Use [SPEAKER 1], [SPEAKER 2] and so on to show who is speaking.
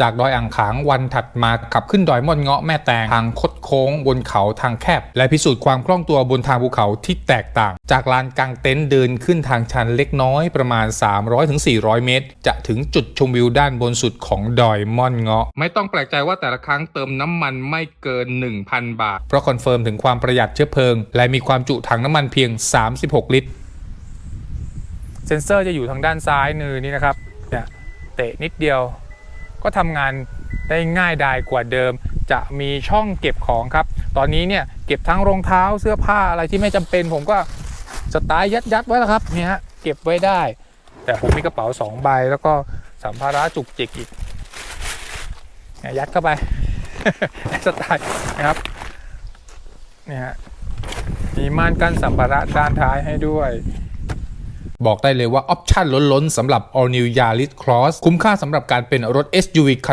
[SPEAKER 1] จากดอยอ่างขางวันถัดมาขับขึ้นดอยม่อนเงาะแม่แตงทางคดโค้งบนเขาทางแคบ และพิสูจน์ความคล่องตัวบนทางภูเขาที่แตกต่าง จากลานกลางเต็นท์เดินขึ้นทางชันเล็กน้อยประมาณ 300-400 เมตร จะถึงจุดชมวิวด้านบนสุดของดอยม่อนเงาะ ไม่ต้องแปลกใจว่าแต่ละครั้งเติมน้ำมันไม่เกิน 1,000 บาท เพราะคอนเฟิร์มถึงความประหยัดเชื้อเพลิง และมีความจุถังน้ำมันเพียง 36 ลิตร เซนเซอร์จะอยู่ทางด้านซ้ายมือนี้นะครับเนี่ยเตะนิดเดียว ก็ทำงานได้ง่ายดายกว่าเดิม จะมีช่องเก็บของครับ ตอนนี้เนี่ยเก็บทั้งรองเท้าเสื้อผ้าอะไรที่ไม่จำเป็น ผมก็สไตล์ยัดยัดๆไว้แล้วครับเนี่ยฮะเก็บไว้ได้ แต่ผมมีกระเป๋าสองใบแล้วก็สัมภาระจุกจิกอีกยยัดเข้าไปสไตล์นะครับเนี่ยฮะมีม่านกั้นสัมภาระด้านท้ายให้ด้วย บอกได้เลยว่าออปชั่นล้นๆสำหรับ All New Yaris Cross คุ้มค่าสำหรับการเป็นรถ SUV คัน